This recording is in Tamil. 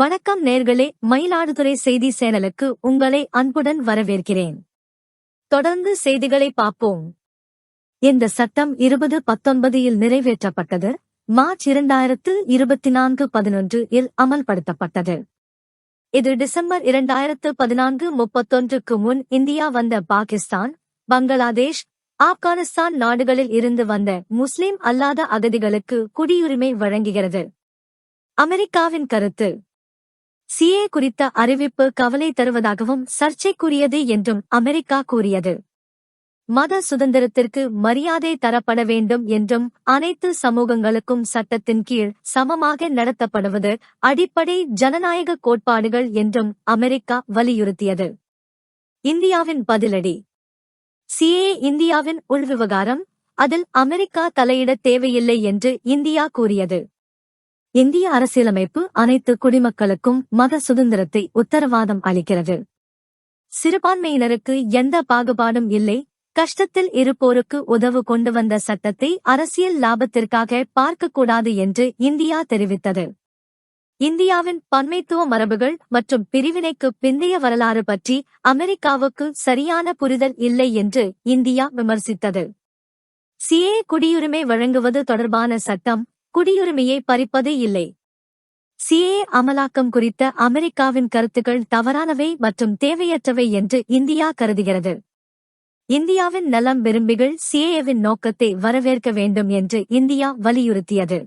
வணக்கம் நேர்களே மயிலாடுதுறை செய்தி சேனலுக்கு உங்களை அன்புடன் வரவேற்கிறேன். தொடர்ந்து செய்திகளை பார்ப்போம். இந்த சட்டம் இருபது பத்தொன்பதில் நிறைவேற்றப்பட்டது மார்ச் இரண்டாயிரத்து இருபத்தி நான்கு பதினொன்று இல் அமல்படுத்தப்பட்டது. இது டிசம்பர் இரண்டாயிரத்து பதினான்கு முப்பத்தொன்றுக்கு முன் இந்தியா வந்த பாகிஸ்தான் பங்களாதேஷ் ஆப்கானிஸ்தான் நாடுகளில் இருந்து வந்த முஸ்லிம் அல்லாத அகதிகளுக்கு குடியுரிமை வழங்குகிறது. அமெரிக்காவின் கருத்து சிஏ குறித்த அறிவிப்பு கவலை தருவதாகவும் சர்ச்சைக்குரியது என்றும் அமெரிக்கா கூறியது. மத சுதந்திரத்திற்கு மரியாதை தரப்பட வேண்டும் என்றும் அனைத்து சமூகங்களுக்கும் சட்டத்தின் கீழ் சமமாக நடத்தப்படுவது அடிப்படை ஜனநாயக கோட்பாடுகள் என்றும் அமெரிக்கா வலியுறுத்தியது. இந்தியாவின் பதிலடி. சிஏ இந்தியாவின் உள்விவகாரம் அதில் அமெரிக்கா தலையிட தேவையில்லை என்று இந்தியா கூறியது. இந்திய அரசியலமைப்பு அனைத்து குடிமக்களுக்கும் மத சுதந்திரத்தை உத்தரவாதம் அளிக்கிறது. சிறுபான்மையினருக்கு எந்த பாகுபாடும் இல்லை. கஷ்டத்தில் இருப்போருக்கு உதவு கொண்டு வந்த சட்டத்தை அரசியல் லாபத்திற்காக பார்க்கக்கூடாது என்று இந்தியா தெரிவித்தது. இந்தியாவின் பன்மைத்துவ மரபுகள் மற்றும் பிரிவினைக்கு பிந்தைய வரலாறு பற்றி அமெரிக்காவுக்கு சரியான புரிதல் இல்லை என்று இந்தியா விமர்சித்தது. சிஏ குடியுரிமை வழங்குவது தொடர்பான சட்டம் குடியுரிமையை பறிப்பது இல்லை. சிஏ அமலாக்கம் குறித்த அமெரிக்காவின் கருத்துக்கள் தவறானவை மற்றும் தேவையற்றவை என்று இந்தியா கருதுகிறது. இந்தியாவின் நலம் விரும்பிகள் சிஏவின் நோக்கத்தை வரவேற்க வேண்டும் என்று இந்தியா வலியுறுத்தியது.